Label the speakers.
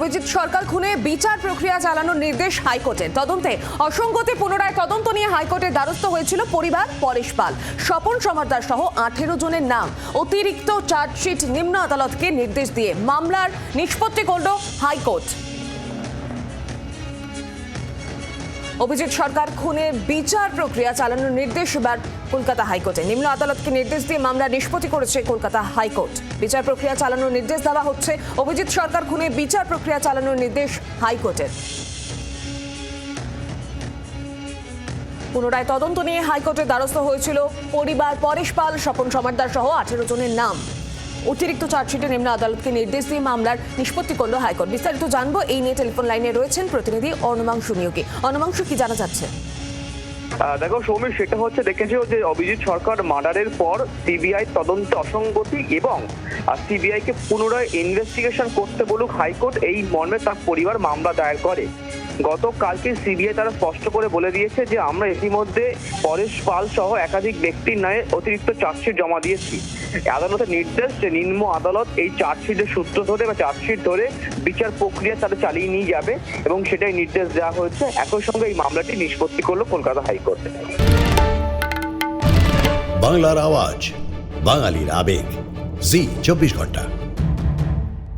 Speaker 1: অভিজিৎ সরকার খুনে বিচার প্রক্রিয়া চালানোর নির্দেশ হাইকোর্টের তদন্তে অসঙ্গতি পুনরায় তদন্ত নিয়ে হাইকোর্টের দ্বারস্থ হয়েছিল পরিবার পরেশ পাল। স্বপন সমর্দার সহ আঠেরো জনের নাম। অতিরিক্ত চার্জশিট নিম্ন আদালতকে নির্দেশ দিয়ে মামলার নিষ্পত্তি করল হাইকোর্ট। অভিজিৎ সরকার খুনে বিচার প্রক্রিয়া চালানোর নির্দেশ এবার কলকাতা হাইকোর্টে। নিম্ন আদালতকে নির্দেশ দিয়ে মামলা নিষ্পত্তি করেছে কলকাতা হাইকোর্ট। বিচার প্রক্রিয়া চালানোর নির্দেশ দেওয়া হচ্ছে অভিজিৎ সরকার খুনে বিচার প্রক্রিয়া চালানোর নির্দেশ হাইকোর্টের। পুনরায় তদন্ত নিয়ে হাইকোর্টের দ্বারস্থ হয়েছিল পরিবার, পরেশ পাল, স্বপন সমাদ্দার সহ আঠেরো জনের নাম। অতিরিক্ত চার্জশিটে নিম্ন আদালতকে নির্দেশ দিয়ে মামলার নিষ্পত্তি করল হাইকোর্ট। বিস্তারিত জানব, এই নিয়ে টেলিফোন লাইনে রয়েছেন প্রতিনিধি অনমাংশু নিয়োগী। অনমাংশু, কি জানা যাচ্ছে?
Speaker 2: দেখো সৌমিক সেটা হচ্ছে দেখেছ যে অভিজিৎ সরকার মার্ডারের পর সিবিআই তদন্তে অসঙ্গতি এবং সিবিআই কে পুনরায় ইনভেস্টিগেশন করতে বলুক হাইকোর্ট, এই মর্মে তার পরিবার মামলা দায়ের করে। গতকালকে সিবিআই তারা স্পষ্ট করে বলে দিয়েছে যে আমরা ইতিমধ্যে পরেশ পাল সহ একাধিক ব্যক্তির নামে অতিরিক্ত চার্জশিট জমা দিয়েছি। আদালতের নির্দেশ যে নিম্ন আদালত এই চার্জশিটের সূত্র ধরে বা চার্জশিট ধরে বিচার প্রক্রিয়া তারা চালিয়ে নিয়ে যাবে এবং সেটাই নির্দেশ দেওয়া হয়েছে। একই সঙ্গে এই মামলাটি নিষ্পত্তি করল কলকাতা হাইকোর্ট।
Speaker 3: বাংলার আওয়াজ, বাঙালির আবেগ। জি, চব্বিশ ঘণ্টা।